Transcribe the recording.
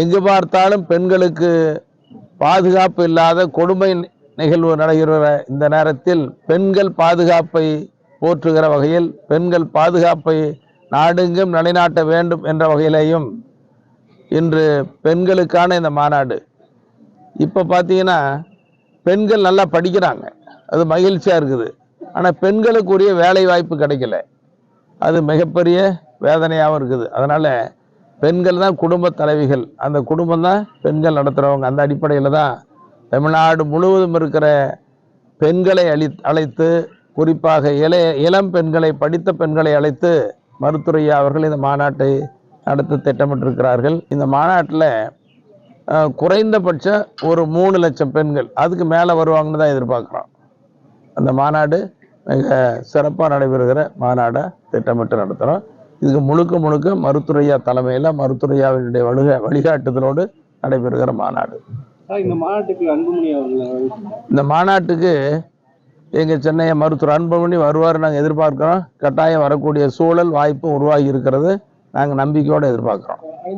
எங்கு பார்த்தாலும் பெண்களுக்கு பாதுகாப்பு இல்லாத கொடுமை நிகழ்வு நடைகிற இந்த நேரத்தில் பெண்கள் பாதுகாப்பை போற்றுகிற வகையில் பெண்கள் பாதுகாப்பை நாடெங்கும் நிலைநாட்ட வேண்டும் என்ற வகையிலேயும் இன்று பெண்களுக்கான இந்த மாநாடு. இப்போ பார்த்தீங்கன்னா பெண்கள் நல்லா படிக்கிறாங்க. அது மகிழ்ச்சியாக இருக்குது. ஆனால் பெண்களுக்குரிய வேலை வாய்ப்பு கிடைக்கல. அது மிகப்பெரிய வேதனையாகவும் இருக்குது. அதனால் பெண்கள் தான் குடும்ப தலைவிகள். அந்த குடும்பம் தான் பெண்கள் நடத்துகிறவங்க அந்த அடிப்படையில் தான் தமிழ்நாடு முழுவதும் இருக்கிற பெண்களை அழி அழைத்து குறிப்பாக இளைய இளம் பெண்களை படித்த பெண்களை அழைத்து மருத்துவரையா அவர்கள் இந்த மாநாட்டை நடத்த திட்டமிட்டிருக்கிறார்கள். இந்த மாநாட்டில் குறைந்தபட்சம் ஒரு மூணு லட்சம் பெண்கள் அதுக்கு மேலே வருவாங்கன்னு தான் எதிர்பார்க்குறோம். அந்த மாநாடு மிக சிறப்பாக நடைபெறுகிற மாநாடை திட்டமிட்டு நடத்துகிறோம் இதுக்கு முழுக்க முழுக்க மருத்துவரையா தலைமையில் மருத்துவரையாவினுடைய வழிகா வழிகாட்டுதலோடு நடைபெறுகிற மாநாடு. இந்த மாநாட்டுக்கு அன்புமணி அவர்கள்? இந்த மாநாட்டுக்கு எங்கள் சென்னை மருத்துவர் அன்புமணி வருவார் நாங்கள் எதிர்பார்க்குறோம். கட்டாயம் வரக்கூடிய சூழல் வாய்ப்பு உருவாகி இருக்கிறது. நாங்கள் நம்பிக்கையோடு எதிர்பார்க்குறோம்.